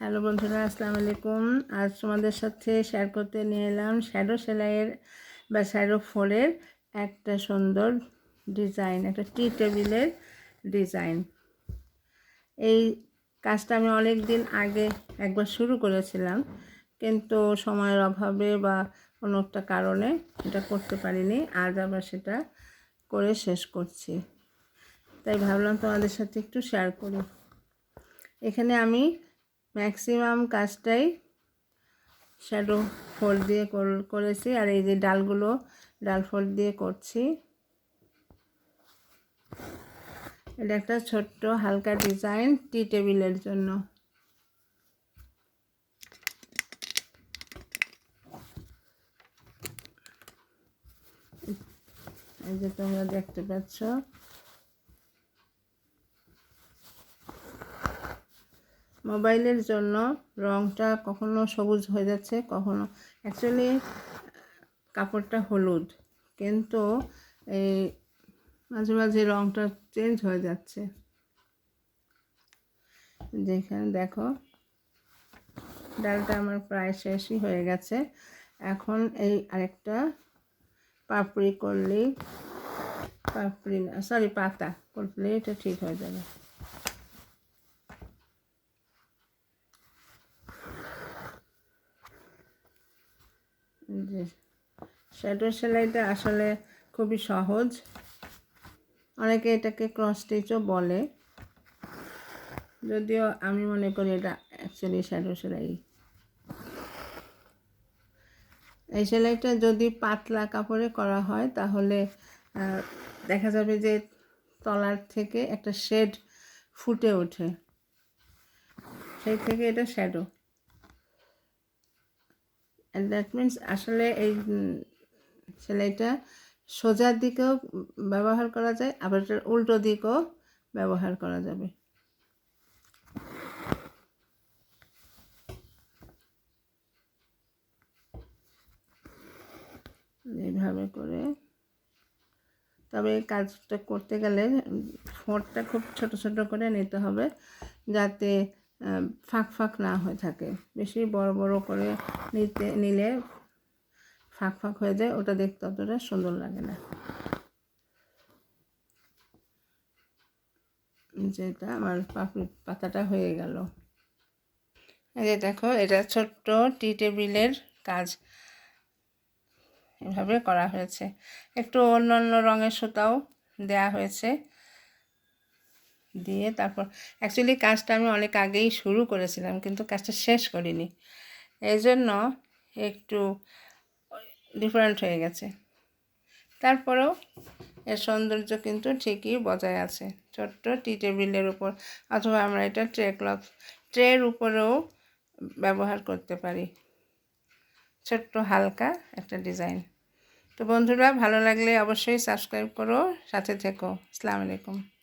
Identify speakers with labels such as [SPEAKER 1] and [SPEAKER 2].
[SPEAKER 1] Hello বন্ধুরা, আসসালামু আলাইকুম। আজ তোমাদের সাথে শেয়ার করতে নিয়ে এলাম শ্যাডো সেলাইয়ের বা শ্যাডো ফোরের একটা সুন্দর ডিজাইন একটা টি টেবিলের ডিজাইন এই কাজটা আমি অনেক দিন আগে একবার শুরু করেছিলাম, কিন্তু সময়ের অভাবে বা কোনো একটা কারণে এটা করতে পারিনি। আজ আবার সেটা করে শেষ করছি। তাই ভাবলাম তোমাদের সাথে একটু শেয়ার করি। এখানে আমি ম্যাক্সিমাম কাজটাই শ্যাডো ফোল্ড দিয়ে করেছি। আর এই যে ডালগুলো ডাল ফোল্ড দিয়ে করছি। এটা একটা ছোট্ট হালকা ডিজাইন টি টেবিলের জন্য। এই যে তোমরা দেখতে পাচ্ছ। মোবাইলের জন্য রঙটা কখনো সবুজ হয়ে যাচ্ছে, কখনো অ্যাকচুয়ালি কাপড়টা হলুদ। কিন্তু এই মাঝে মাঝে রঙটা চেঞ্জ হয়ে যাচ্ছে। যেখানে দেখো, ডালটা আমার প্রায় শেষই হয়ে গেছে। এখন এই আরেকটা পাপড়ি করলেই পাপড়ি সরি পাতা করলে এটা ঠিক হয়ে যাবে। যে শ্যাডো সেলাইটা আসলে খুবই সহজ। অনেকে এটাকে ক্রস স্টিচও বলে। যদিও আমি মনে করি এটা অ্যাকচুয়ালি শ্যাডো সেলাই। এই সেলাইটা যদি পাতলা কাপড়ে করা হয়, তাহলে দেখা যাবে যে তলার থেকে একটা শেড ফুটে ওঠে। সেই থেকে এটা শ্যাডো দ্যাট মিন্স আসলে এই সেলাইটা সোজার দিকেও ব্যবহার করা যায়, আবার এটার উল্টো দিকেও ব্যবহার করা যাবে। এইভাবে করে। তবে এই কাজটা করতে গেলে ফোঁটটা খুব ছোট ছোট করে নিতে হবে, যাতে ফাঁক ফাঁক না হয়ে থাকে। বেশি বড় বড় করে নিতে, নিলে ফাঁক ফাঁক হয়ে যায়। ওটা দেখতে অতটা সুন্দর লাগে না। যেটা আমার পাপড়ি পাতাটা হয়ে গেল। এই যে দেখো, এটা ছোট্ট টি টেবিলের কাজ। এভাবে করা হয়েছে। একটু অন্য অন্য রঙের সুতাও দেয়া হয়েছে। দিয়ে তারপর অ্যাকচুয়ালি কাজটা আমি অনেক আগেই শুরু করেছিলাম কিন্তু কাজটা শেষ করিনি। এই জন্য একটু ডিফারেন্ট হয়ে গেছে। তারপরেও এর সৌন্দর্য কিন্তু ঠিকই বজায় আছে। ছোট্ট টি টেবিলের উপর অথবা আমরা এটা ট্রে ক্লথ ট্রের উপরেও ব্যবহার করতে পারি। ছোট্ট হালকা একটা ডিজাইন তো বন্ধুরা ভালো লাগলে অবশ্যই সাবস্ক্রাইব করো, সাথে থেকো। আসসালামু আলাইকুম।